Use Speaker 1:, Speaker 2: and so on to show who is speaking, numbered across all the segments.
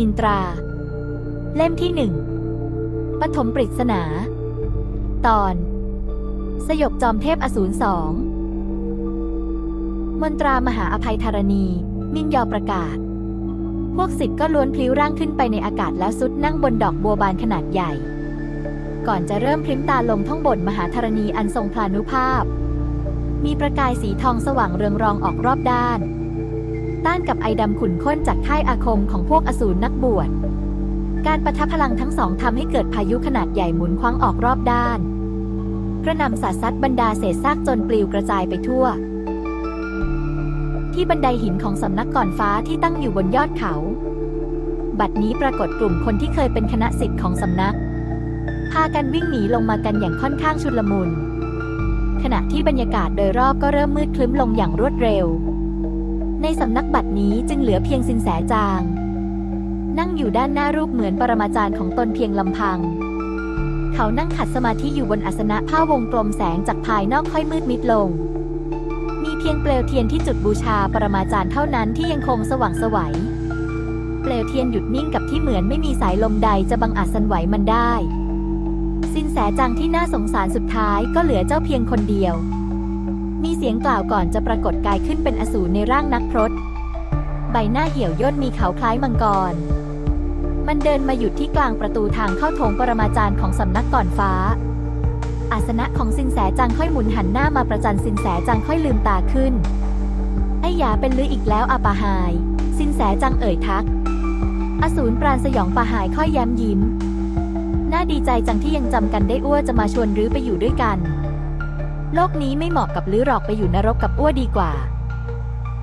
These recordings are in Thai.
Speaker 1: มินตรา เล่มที่หนึ่งปฐมปริศนา ตอน สยบจอมเทพอสูรสองมนตรามหาอภัยธรณี มินยอประกาศ พวกสิทธ์ก็ล้วนพลิ้วร่างขึ้นไปในอากาศแล้วซุดนั่งบนดอกบัวบานขนาดใหญ่ ก่อนจะเริ่มพลิ้มตาลงท่องบนมหาธรณีอันทรงพลานุภาพ มีประกายสีทองสว่างเรืองรองออกรอบด้าน ต้านกับไอดำขุ่นข้นจากค่ายอาคมของพวกอสูรนักบวช การประทับพลังทั้งสองทำให้เกิดพายุขนาดใหญ่หมุนคว้างออกรอบด้าน กระนำสาดซัดบรรดาเศษซากจนปลิวกระจายไปทั่ว ที่บันไดหินของสำนักก่อนฟ้าที่ตั้งอยู่บนยอดเขา บัดนี้ปรากฏกลุ่มคนที่เคยเป็นคณะสิทธิ์ของสำนัก พากันวิ่งหนีลงมากันอย่างค่อนข้างชุลมุนขณะที่บรรยากาศโดยรอบก็เริ่มมืดคลึ้มลงอย่างรวดเร็ว ในสำนักบัดนี้จึงเหลือเพียงสินแสจาง นั่งอยู่ด้านหน้ารูปเหมือนปรมาจารย์ของตนเพียงลำพัง เขานั่งขัดสมาธิอยู่บนอาสนะผ้าวงกลมแสงจากภายนอกค่อยมืดมิดลง มีเพียงเปลวเทียนที่จุดบูชาปรมาจารย์เท่านั้นที่ยังคงสว่างสวัยเปลวเทียนหยุดนิ่งกับที่เหมือนไม่มีสายลมใดจะบังอาจสันไหวมันได้ สินแสจังที่น่าสงสารสุดท้ายก็เหลือเจ้าเพียงคนเดียว มีเสียงกล่าวก่อนจะปรากฏกายขึ้นเป็นอสูรในร่างนักพรต ใบหน้าเหี่ยวย่นมีเขาคล้ายมังกร มันเดินมาหยุดที่กลางประตูทางเข้าโถงปรมาจารย์ของสำนักก่อนฟ้า อาสนะของสินแสจังค่อยหมุนหันหน้ามาประจันสินแสจังค่อยลืมตาขึ้น ไอ้หยาเป็นลืออีกแล้วอาปาหาย สินแสจังเอ่ยทัก อสูรปราณสยองปาหายค่อยแย้มยิ้ม น่าดีใจจังที่ยังจำกันได้อ้วจะมาชวนรื้อไปอยู่ด้วยกัน โลกนี้ไม่เหมาะกับลือหรอกไปอยู่นรกกับอ้วดีกว่า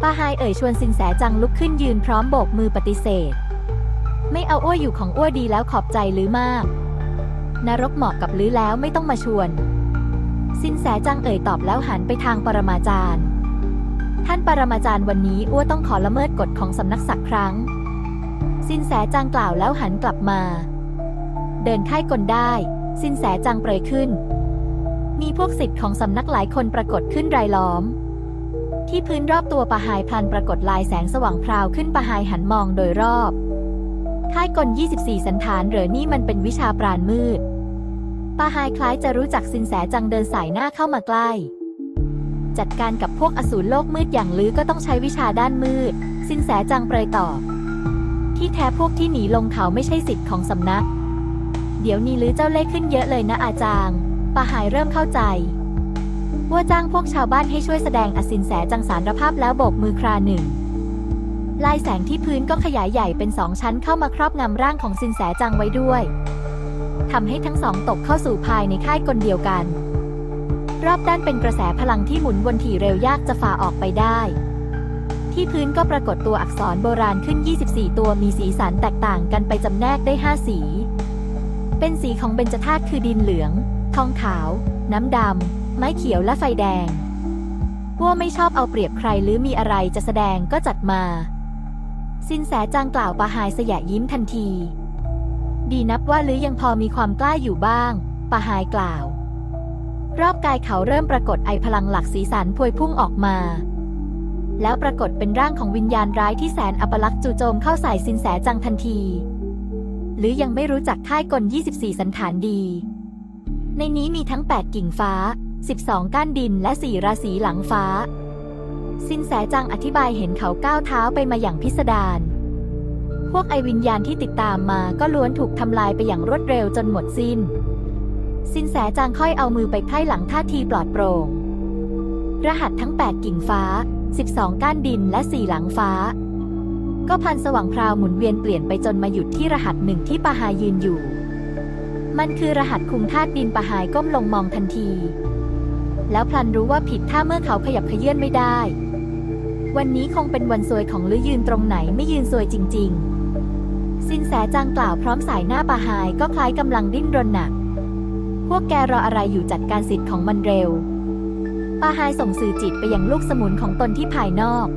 Speaker 1: ป้าไฮเอ่ยชวนสินแสจังลุกขึ้นยืนพร้อมโบกมือปฏิเสธ ไม่เอาอ้วอยู่ของอ้วดีแล้วขอบใจลือมาก นรกเหมาะกับลือแล้วไม่ต้องมาชวน สินแสจังเอ่ยตอบแล้วหันไปทางปรมาจารย์ ท่านปรมาจารย์วันนี้อ้วต้องขอละเมิดกฎของสำนักสักครั้ง สินแสจังกล่าวแล้วหันกลับมา เดินค่ายกลได้ สินแสจังเปรยขึ้น มีพวกศิษย์ของสำนักหลายคนปรากฏขึ้นรายล้อม ที่พื้นรอบตัวปะหายพลันปรากฏลายแสงสว่างพราวขึ้นปะหายหันมองโดยรอบค่ายกล 24 สันฐานเหรอนี่มันเป็นวิชาปราณมืดปะหายคล้ายจะรู้จักสินแสจังเดินสายหน้าเข้ามาใกล้ จัดการกับพวกอสูรโลกมืดอย่างลือก็ต้องใช้วิชาด้านมืด สินแสจังเปรยตอบ ที่แท้พวกที่หนีลงเขาไม่ใช่สิทธิ์ของสำนัก เดี๋ยวนี้ลือเจ้าเล่ห์ขึ้นเยอะเลยนะอาจารย์ ปะหายเริ่มเข้าใจ ว่าจ้างพวกชาวบ้านให้ช่วยแสดงอสินแสจังสารภาพแล้วโบกมือคราหนึ่งลายแสงที่พื้นก็ขยายใหญ่เป็นสองชั้นเข้ามาครอบงำร่างของสินแสจังไว้ด้วยทำให้ทั้งสองตกเข้าสู่ภายในค่ายกลเดียวกัน รอบด้านเป็นกระแสพลังที่หมุนวนถี่เร็วยากจะฝ่าออกไปได้ ที่พื้นก็ปรากฏตัวอักษรโบราณขึ้น 24 ตัวมีสีสันแตกต่างกันไปจำแนกได้ 5 สี เป็นสีของเบญจธาตุคือดินเหลือง ทองขาว น้ำดำ ไม้เขียวและไฟแดงว่าไม่ชอบเอาเปรียบใครหรือมีอะไรจะแสดงก็จัดมา สินแสจางกล่าวปะหายสยะยิ้มทันที ดีนับว่าลือยังพอมีความกล้าอยู่บ้างปะหายกล่าว รอบกายเขาเริ่มปรากฏไอพลังหลักสีสันพวยพุ่งออกมา แล้วปรากฏเป็นร่างของวิญญาณร้ายที่แสนอัปลักษณ์จู่โจมเข้าใส่สินแสจังทันที หรือยังไม่รู้จักค่ายกล 24 สันฐานดี ในนี้มีทั้ง 8 กิ่งฟ้า 12 ก้านดินและ4ราศีหลังฟ้า สินแสจังอธิบายเห็นเขาก้าวเท้าไปมาอย่างพิสดาร พวกไอวิญญาณที่ติดตามมาก็ล้วนถูกทำลายไปอย่างรวดเร็วจนหมดสิ้น สินแสจางค่อยเอามือไปไพ่หลังท่าทีปลอดโปร่ง รหัสทั้ง 8 กิ่งฟ้า 12 ก้านดินและ4หลังฟ้า ก็พันสว่างพราวหมุนเวียนเปลี่ยนไปจนมาหยุดที่รหัสหนึ่งที่ปะหายืนอยู่ มันคือรหัสคุมธาตุดินปะหายก้มลงมองทันที แล้วพลันรู้ว่าผิดถ้าเมื่อเขาขยับเขยื่อนไม่ได้ วันนี้คงเป็นวันซวยของลือยืนตรงไหนไม่ยืนซวยจริง ๆ สินแสจางกล่าวพร้อมสายหน้าปะหายก็คล้ายกำลังดิ้นรนหนัก พวกแกรออะไรอยู่จัดการสิทธิ์ของมันเร็วปาหายส่งสื่อจิตไปยังลูกสมุนของตนที่ภายนอก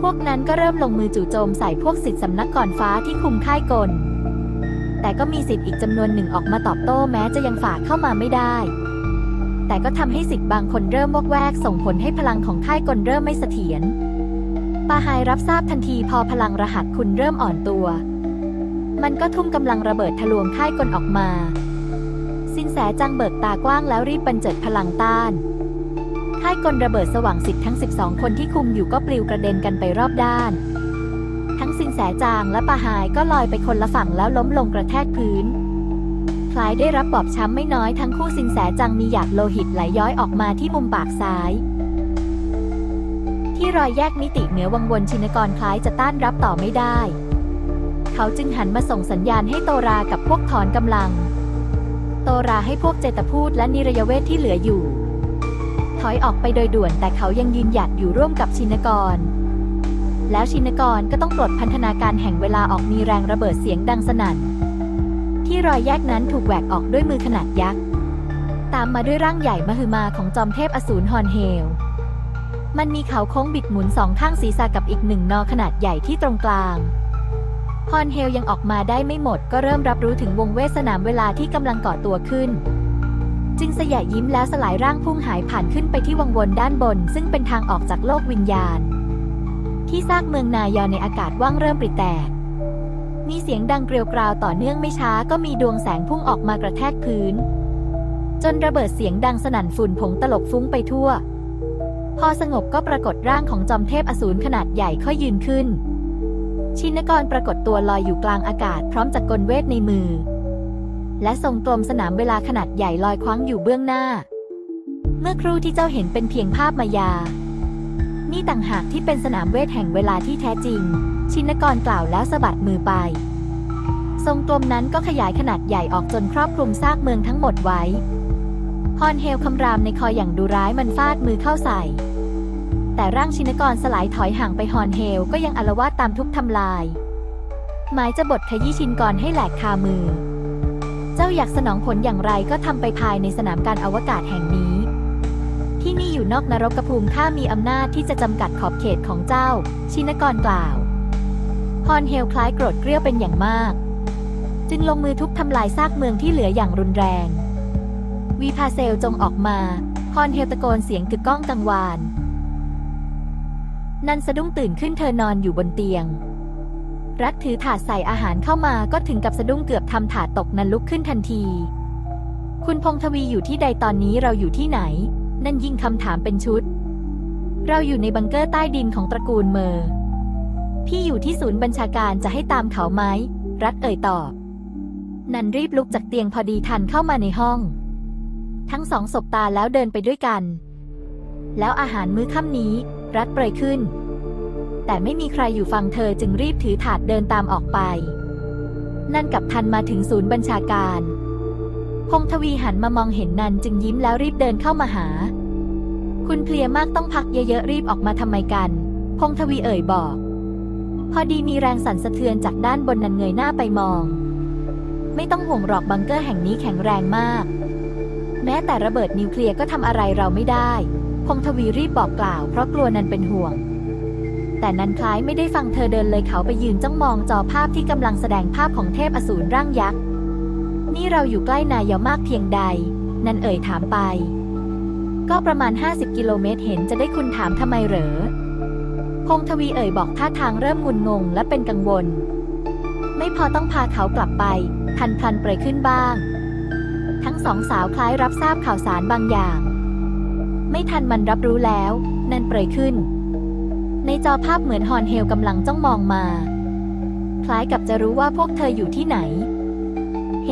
Speaker 1: พวกนั้นก็เริ่มลงมือจู่โจมใส่พวกสิทธิสำนักก่อนฟ้าที่คุมค่ายกล แต่ก็มีสิทธิ์อีกจำนวนหนึ่งออกมาตอบโต้แม้จะยังฝ่าเข้ามาไม่ได้ แต่ก็ทำให้สิทธิ์บางคนเริ่มวอกแวก ส่งผลให้พลังของค่ายกลเริ่มไม่เสถียรปาหายรับทราบทันทีพอพลังรหัสคุณเริ่มอ่อนตัว มันก็ทุ่มกำลังระเบิดทะลวงค่ายกลออกมา สินแสจังเบิกตากว้างแล้วรีบบันเจิดพลังต้าน ค่ายกลระเบิดสว่างสิทธิ์ทั้ง 12 คนที่คุมอยู่ก็ปลิวกระเด็นกันไปรอบด้าน งสินแสจางและปาหายก็ลอยไปคนละฝั่งแล้วล้มลงกระแทกพื้น คล้ายได้รับบอบช้ำไม่น้อยทั้งคู่สินแสจังมีหยาดโลหิตไหลย้อยออกมาที่มุมปากซ้าย ที่รอยแยกมิติเหนือวังวนชินกรคล้ายจะต้านรับต่อไม่ได้ เขาจึงหันมาส่งสัญญาณให้โตรากับพวกถอนกำลัง โตราให้พวกเจตพูดและนิรยเวทที่เหลืออยู่ ถอยออกไปโดยด่วนแต่เขายังยืนหยัดอยู่ร่วมกับชินกร แล้วชินกรก็ต้องปลดพันธนาการแห่งเวลาออกมีแรงระเบิดเสียงดังสนั่น ที่รอยแยกนั้นถูกแหวกออกด้วยมือขนาดยักษ์ ตามมาด้วยร่างใหญ่มหึมาของจอมเทพอสูรฮอนเฮล มันมีเขาโค้งบิดหมุนสองข้างศีรษะกับอีกหนึ่งนอขนาดใหญ่ที่ตรงกลางฮอนเฮลยังออกมาได้ไม่หมดก็เริ่มรับรู้ถึงวงเวทสนามเวลาที่กำลังก่อตัวขึ้น จึงสยะยิ้มแล้วสลายร่างพุ่งหายผ่านขึ้นไปที่วังวนด้านบน ซึ่งเป็นทางออกจากโลกวิญญาณ ที่ซากเมืองนายอในอากาศว่างเริ่มปริแตก มีเสียงดังเกลียวกราวต่อเนื่องไม่ช้าก็มีดวงแสงพุ่งออกมากระแทกพื้น จนระเบิดเสียงดังสนั่นฝุ่นผงตลบฟุ้งไปทั่ว พอสงบก็ปรากฏร่างของจอมเทพอสูรขนาดใหญ่ค่อยยืนขึ้น ชินกรปรากฏตัวลอยอยู่กลางอากาศพร้อมจักรกลเวทในมือ และทรงกลมสนามเวลาขนาดใหญ่ลอยคว้างอยู่เบื้องหน้า เมื่อครู่ที่เจ้าเห็นเป็นเพียงภาพมายา นี่ต่างหากที่เป็นสนามเวทแห่งเวลาที่แท้จริง ชินกรกล่าวแล้วสะบัดมือไป ทรงกลมนั้นก็ขยายขนาดใหญ่ออกจนครอบคลุมซากเมืองทั้งหมดไว้ฮอนเฮลคำรามในคออย่างดูร้ายมันฟาดมือเข้าใส่ แต่ร่างชินกรสลายถอยห่างไปฮอนเฮลก็ยังอลวาดตามทุกทำลาย หมายจะบดขยี้ชินกรให้แหลกคามือ เจ้าอยากสนองผลอย่างไรก็ทำไปภายในสนามการอวกาศแห่งนี้ ที่นี่อยู่นอกนรกภูมิข้ามีอำนาจที่จะจำกัดขอบเขตของเจ้า ชินกรกล่าวฮอนเฮลคล้ายโกรธเกรี้ยวเป็นอย่างมาก จึงลงมือทุบทำลายซากเมืองที่เหลืออย่างรุนแรง วีพาเซลจงออกมาฮอนเฮลตะโกนเสียงกึกก้องกังวาน นันสะดุ้งตื่นขึ้นเธอนอนอยู่บนเตียง รัฐถือถาดใส่อาหารเข้ามาก็ถึงกับสะดุ้งเกือบทำถาดตกนันลุกขึ้นทันที คุณพงทวีอยู่ที่ใดตอนนี้เราอยู่ที่ไหน นั่นยิ่งคำถามเป็นชุด เราอยู่ในบังเกอร์ใต้ดินของตระกูลเมอร์ พี่อยู่ที่ศูนย์บัญชาการจะให้ตามเขาไหม รัฐเอ่ยตอบ นันรีบลุกจากเตียงพอดีทันเข้ามาในห้อง ทั้งสองสบตาแล้วเดินไปด้วยกัน แล้วอาหารมื้อค่ำนี้ รัฐเปรยขึ้น แต่ไม่มีใครอยู่ฟังเธอจึงรีบถือถาดเดินตามออกไป นั่นกับทันมาถึงศูนย์บัญชาการ พงทวีหันมามองเห็นนันจึงยิ้มแล้วรีบเดินเข้ามาหา คุณเพลียมากต้องพักเยอะๆรีบออกมาทำไมกัน พงทวีเอ่ยบอก พอดีมีแรงสั่นสะเทือนจากด้านบนนันเงยหน้าไปมอง ไม่ต้องห่วงหรอกบังเกอร์แห่งนี้แข็งแรงมาก แม้แต่ระเบิดนิวเคลียร์ก็ทำอะไรเราไม่ได้ พงทวีรีบบอกกล่าวเพราะกลัวนันเป็นห่วงแต่นันคล้ายไม่ได้ฟังเธอเดินเลยเขาไปยืนจ้องมองจอภาพที่กำลังแสดงภาพของเทพอสูรร่างยักษ์ นี่เราอยู่ใกล้นายามากเพียงใด นันเอ่ยถามไป ก็ประมาณ 50 กิโลเมตรเห็นจะได้คุณถามทำไมเหรอพงทวีเอ่ยบอกท่าทางเริ่มงุนงงและเป็นกังวล ไม่พอต้องพาเขากลับไป ทันพลันเปรยขึ้นบ้าง ทั้งสองสาวคล้ายรับทราบข่าวสารบางอย่าง ไม่ทันมันรับรู้แล้ว นันเปรยขึ้น ในจอภาพเหมือนฮอนเฮลกำลังจ้องมองมา คล้ายกับจะรู้ว่าพวกเธออยู่ที่ไหน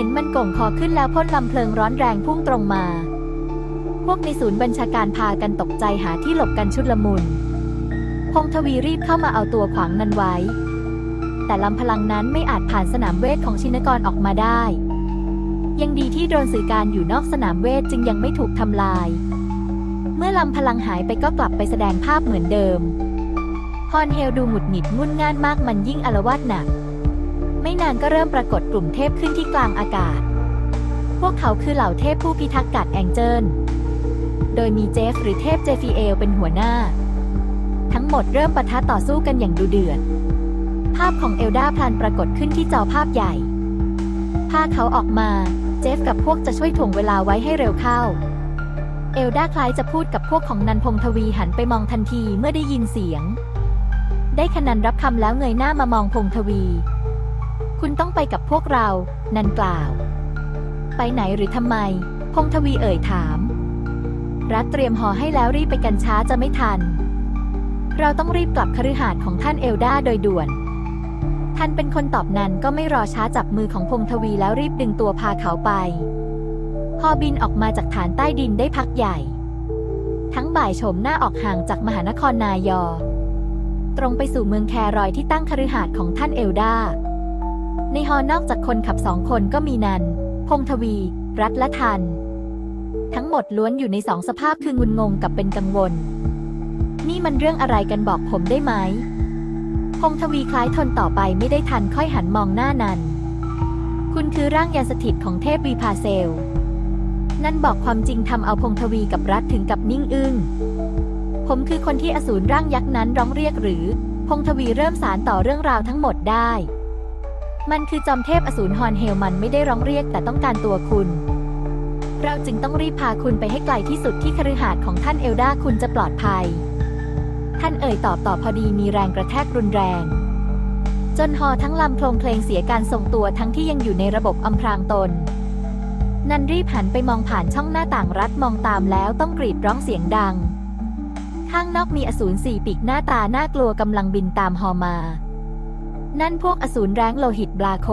Speaker 1: นมันก่งคอขึ้นแล้วพ่นลำเพลิงร้อนแรงพุ่งตรงมา พวกในศูนย์บัญชาการพากันตกใจหาที่หลบกันชุดละมุน พงทวีรีบเข้ามาเอาตัวขวางนันไว้ แต่ลำพลังนั้นไม่อาจผ่านสนามเวทของชินกรออกมาได้ ยังดีที่โดนสื่อการอยู่นอกสนามเวทจึงยังไม่ถูกทำลาย เมื่อลำพลังหายไปก็กลับไปแสดงภาพเหมือนเดิม ฮอนเฮลดูหงุดหงิดงุนง่านมากมันยิ่งอารวาสหนัก ไม่นานก็เริ่มปรากฏกลุ่มเทพขึ้นที่กลางอากาศ พวกเขาคือเหล่าเทพผู้พิทักษ์กัดแองเจิล โดยมีเจฟหรือเทพเจฟีเอลเป็นหัวหน้า ทั้งหมดเริ่มปะทะต่อสู้กันอย่างดุเดือด ภาพของเอลดาพลันปรากฏขึ้นที่จอภาพใหญ่ พาเขาออกมา เจฟกับพวกจะช่วยถ่วงเวลาไว้ให้เร็วเข้า เอลดาคล้ายจะพูดกับพวกของนันพงทวีหันไปมองทันทีเมื่อได้ยินเสียง ได้ขนันรับคำแล้วเงยหน้ามามองพงทวี คุณต้องไปกับพวกเรา นันกล่าว ไปไหนหรือทำไม พงทวีเอ่ยถาม รัฐเตรียมห่อให้แล้วรีบไปกันช้าจะไม่ทัน เราต้องรีบกลับคฤหาสน์ของท่านเอลดาโดยด่วน ท่านเป็นคนตอบนันก็ไม่รอช้าจับมือของพงทวีแล้วรีบดึงตัวพาเขาไป พอบินออกมาจากฐานใต้ดินได้พักใหญ่ ทั้งบ่ายโฉมหน้าออกห่างจากมหานครนายอ ตรงไปสู่เมืองแครอยที่ตั้งคฤหาสน์ของท่านเอลดา ในฮอนอกจากคนขับสองคนก็มีนัน พงทวี รัฐและทัน ทั้งหมดล้วนอยู่ในสองสภาพคืองุนงงกับเป็นกังวล นี่มันเรื่องอะไรกันบอกผมได้ไหมพงทวีคล้ายทนต่อไปไม่ได้ทันค่อยหันมองหน้านัน คุณคือร่างยาสถิตของเทพวีพาเซล นั่นบอกความจริงทำเอาพงทวีกับรัฐถึงกับนิ่งอึ้ง ผมคือคนที่อสูรร่างยักษ์นั้นร้องเรียกหรือ พงทวีเริ่มสารต่อเรื่องราวทั้งหมดได้ มันคือจอมเทพอสูรฮอนเฮลมันไม่ได้ร้องเรียกแต่ต้องการตัวคุณ เราจึงต้องรีบพาคุณไปให้ไกลที่สุดที่คฤหาสน์ของท่านเอลดาคุณจะปลอดภัย ท่านเอ่ยตอบต่อพอดีมีแรงกระแทกรุนแรง จนฮอทั้งลำโคลงเพลงเสียการทรงตัวทั้งที่ยังอยู่ในระบบอำพรางตน นันรีบหันไปมองผ่านช่องหน้าต่างรัดมองตามแล้วต้องกรีดร้องเสียงดัง ข้างนอกมีอสูรสี่ปีกหน้าตาน่ากลัวกำลังบินตามฮอมา นั่นพวกอสูรแร้งโลหิตบลาโค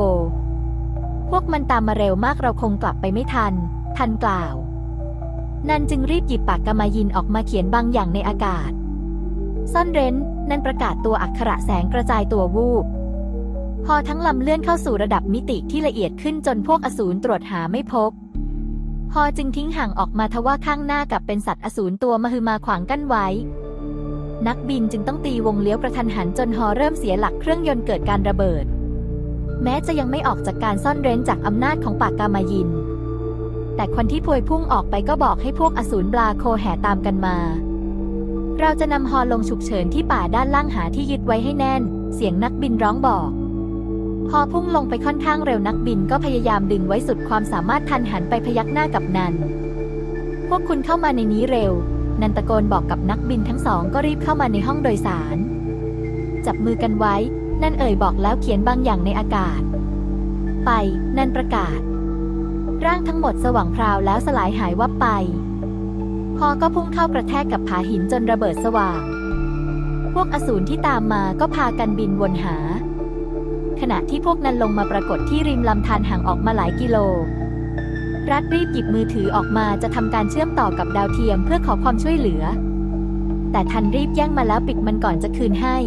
Speaker 1: พวกมันตามมาเร็วมากเราคงกลับไปไม่ทัน ทันกล่าว นันจึงรีบหยิบปากกามายินออกมาเขียนบางอย่างในอากาศ ซ่อนเร้น นันประกาศตัวอักขระแสงกระจายตัววูบ พอทั้งลำเลื่อนเข้าสู่ระดับมิติที่ละเอียดขึ้นจนพวกอสูรตรวจหาไม่พบพอจึงทิ้งห่างออกมาทว่าข้างหน้ากับเป็นสัตว์อสูรตัวมหึมาขวางกั้นไว้ นักบินจึงต้องตีวงเลี้ยวกระทันหันจนฮอเริ่มเสียหลักเครื่องยนต์เกิดการระเบิด แม้จะยังไม่ออกจากการซ่อนเร้นจากอำนาจของปากกามายิน แต่คนที่พวยพุ่งออกไปก็บอกให้พวกอสูรบลาโคแห่ตามกันมา เราจะนำฮอลงฉุกเฉินที่ป่าด้านล่างหาที่ยึดไว้ให้แน่น เสียงนักบินร้องบอกพอพุ่งลงไปค่อนข้างเร็วนักบินก็พยายามดึงไว้สุดความสามารถทันหันไปพยักหน้ากับนัน พวกคุณเข้ามาในนี้เร็ว นันตะโกนบอกกับนักบินทั้งสองก็รีบเข้ามาในห้องโดยสาร จับมือกันไว้ นันเอ่ยบอกแล้วเขียนบางอย่างในอากาศ ไป นันประกาศ ร่างทั้งหมดสว่างพราวแล้วสลายหายวับไป พอก็พุ่งเข้ากระแทกกับผาหินจนระเบิดสว่าง พวกอสูรที่ตามมาก็พากันบินวนหา ขณะที่พวกนั้นลงมาปรากฏที่ริมลำธารห่างออกมาหลายกิโล รัฐรีบหยิบมือถือออกมาจะทำการเชื่อมต่อกับดาวเทียมเพื่อขอความช่วยเหลือ แต่ทันรีบแย่งมาแล้วปิดมันก่อนจะคืนให้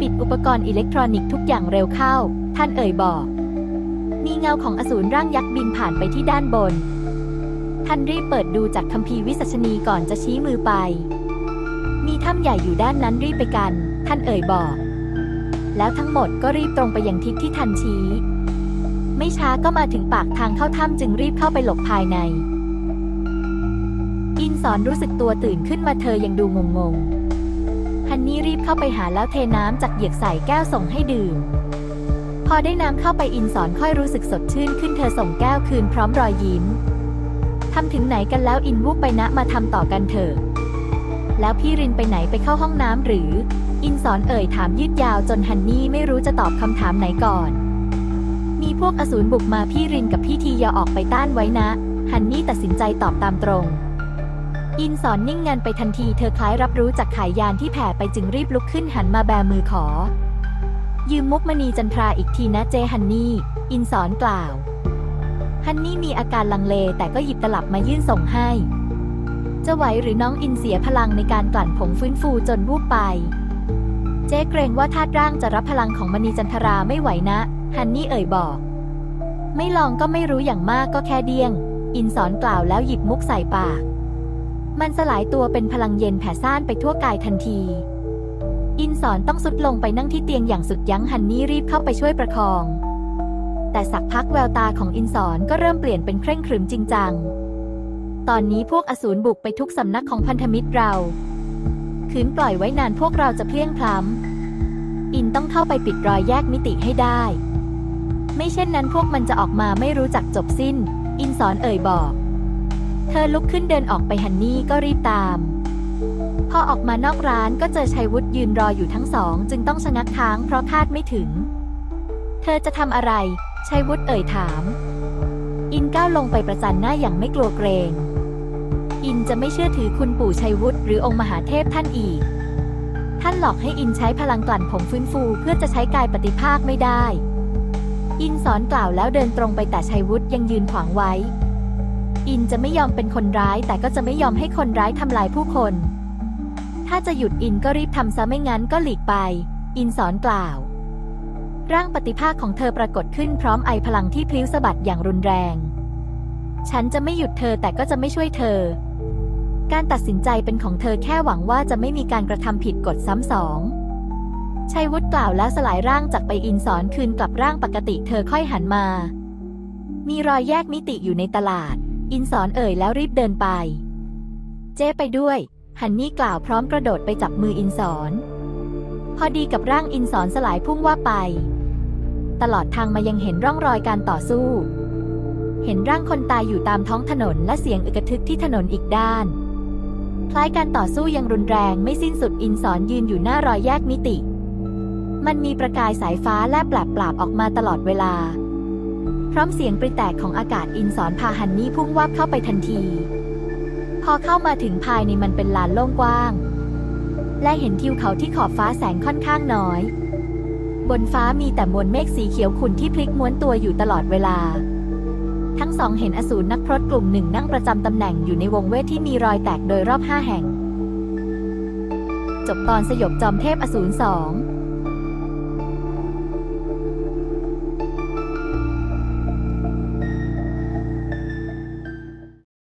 Speaker 1: ปิดอุปกรณ์อิเล็กทรอนิกส์ทุกอย่างเร็วเข้า ท่านเอ่ยบอก มีเงาของอสูรร่างยักษ์บินผ่านไปที่ด้านบน ท่านรีบเปิดดูจากคัมภีร์วิสัชนีก่อนจะชี้มือไป มีถ้ำใหญ่อยู่ด้านนั้นรีบไปกัน ท่านเอ่ยบอก แล้วทั้งหมดก็รีบตรงไปยังทิศที่ทันชี้ ไม่ช้าก็มาถึงปากทางเข้าถ้ำจึงรีบเข้าไปหลบภายใน อินสอนรู้สึกตัวตื่นขึ้นมาเธอยังดูงงงๆ ฮันนี่รีบเข้าไปหาแล้วเทน้ำจากเหยือกใส่แก้วส่งให้ดื่ม พอได้น้ำเข้าไปอินสอนค่อยรู้สึกสดชื่นขึ้นเธอส่งแก้วคืนพร้อมรอยยิ้มทำถึงไหนกันแล้วอินวูบไปนะมาทำต่อกันเถอะ แล้วพี่รินไปไหนไปเข้าห้องน้ำหรือ อินสอนเอ่ยถามยืดยาวจนฮันนี่ไม่รู้จะตอบคำถามไหนก่อน มีพวกอสูรบุกมาพี่รินกับพี่ทียาออกไปต้านไว้นะ ฮันนี่ตัดสินใจตอบตามตรง อินสอนนิ่งงันไปทันทีเธอคล้ายรับรู้จากขายยานที่แผ่ไปจึงรีบลุกขึ้นหันมาแบมือขอ ยืมมุกมณีจันทราอีกทีนะเจฮันนี่ อินสอนกล่าว ฮันนี่มีอาการลังเลแต่ก็หยิบตลับมายื่นส่งให้ จะไหวหรือน้องอินเสียพลังในการกลั่นผงฟื้นฟูจนวูบไป เจ๊เกรงว่าธาตุร่างจะรับพลังของมณีจันทราไม่ไหวนะ ฮันนี่เอ่ยบอก ไม่ลองก็ไม่รู้อย่างมากก็แค่เดียง อินสอนกล่าวแล้วหยิบมุกใส่ปาก มันสลายตัวเป็นพลังเย็นแผ่ซ่านไปทั่วกายทันที อินสอนต้องสุดลงไปนั่งที่เตียงอย่างสุดยั้งฮันนี่รีบเข้าไปช่วยประคอง แต่สักพักแววตาของอินสอนก็เริ่มเปลี่ยนเป็นเคร่งครึมจริงจัง ตอนนี้พวกอสูรบุกไปทุกสำนักของพันธมิตรเราคืนปล่อยไว้นานพวกเราจะเพลี้ยงพล้ำอินต้องเข้าไปปิดรอยแยกมิติให้ได้ ไม่เช่นนั้นพวกมันจะออกมาไม่รู้จักจบสิ้น อินสอนเอ่ยบอก เธอลุกขึ้นเดินออกไปฮันนี่ก็รีบตาม พอออกมานอกร้านก็เจอชัยวุฒิยืนรออยู่ทั้งสอง จึงต้องชะงักค้างเพราะคาดไม่ถึง เธอจะทำอะไร ชัยวุฒเอ่ยถาม อินก้าวลงไปประจันหน้าอย่างไม่กลัวเกรง อินจะไม่เชื่อถือคุณปู่ชัยวุฒหรือองค์มหาเทพท่านอีกท่านหลอกให้อินใช้พลังกลั่นผงฟื้นฟูเพื่อจะใช้กายปฏิภาคไม่ได้ อินสอนกล่าวแล้วเดินตรงไปแต่ชัยวุฒยังยืนขวางไว้ อินจะไม่ยอมเป็นคนร้ายแต่ก็จะไม่ยอมให้คนร้ายทำลายผู้คน ถ้าจะหยุดอินก็รีบทำซะไม่งั้นก็หลีกไป อินสอนกล่าว ร่างปฏิภาคของเธอปรากฏขึ้นพร้อมไอพลังที่พลิ้วสะบัดอย่างรุนแรง ฉันจะไม่หยุดเธอแต่ก็จะไม่ช่วยเธอ การตัดสินใจเป็นของเธอแค่หวังว่าจะไม่มีการกระทำผิดกฎซ้ำสอง ชัยวุฒิกล่าวแล้วสลายร่างจากไปอินสอนคืนกลับร่างปกติเธอค่อยหันมา มีรอยแยกมิติอยู่ในตลาด อินสอนเอ่ยแล้วรีบเดินไป เจ้ไปด้วย ฮันนี่กล่าวพร้อมกระโดดไปจับมืออินสอน พอดีกับร่างอินสอนสลายพุ่งว่าไป ตลอดทางมายังเห็นร่องรอยการต่อสู้ เห็นร่างคนตายอยู่ตามท้องถนนและเสียงอึกทึกที่ถนนอีกด้าน คล้ายการต่อสู้ยังรุนแรงไม่สิ้นสุดอินสอนยืนอยู่หน้ารอยแยกมิติ มันมีประกายสายฟ้าแลบแปลบปราบออกมาตลอดเวลา พร้อมเสียงปริแตกของอากาศอินสอนพาฮันนี่พุ่งวับเข้าไปทันที พอเข้ามาถึงภายในมันเป็นลานโล่งกว้าง และเห็นทิวเขาที่ขอบฟ้าแสงค่อนข้างน้อย บนฟ้ามีแต่มวลเมฆสีเขียวขุ่นที่พลิกม้วนตัวอยู่ตลอดเวลา ทั้งสองเห็นอสูรนักพรตกลุ่มหนึ่งนั่งประจำตำแหน่งอยู่ในวงเวทที่มีรอยแตกโดยรอบห้าแห่ง จบตอนสยบจอมเทพอสูรสอง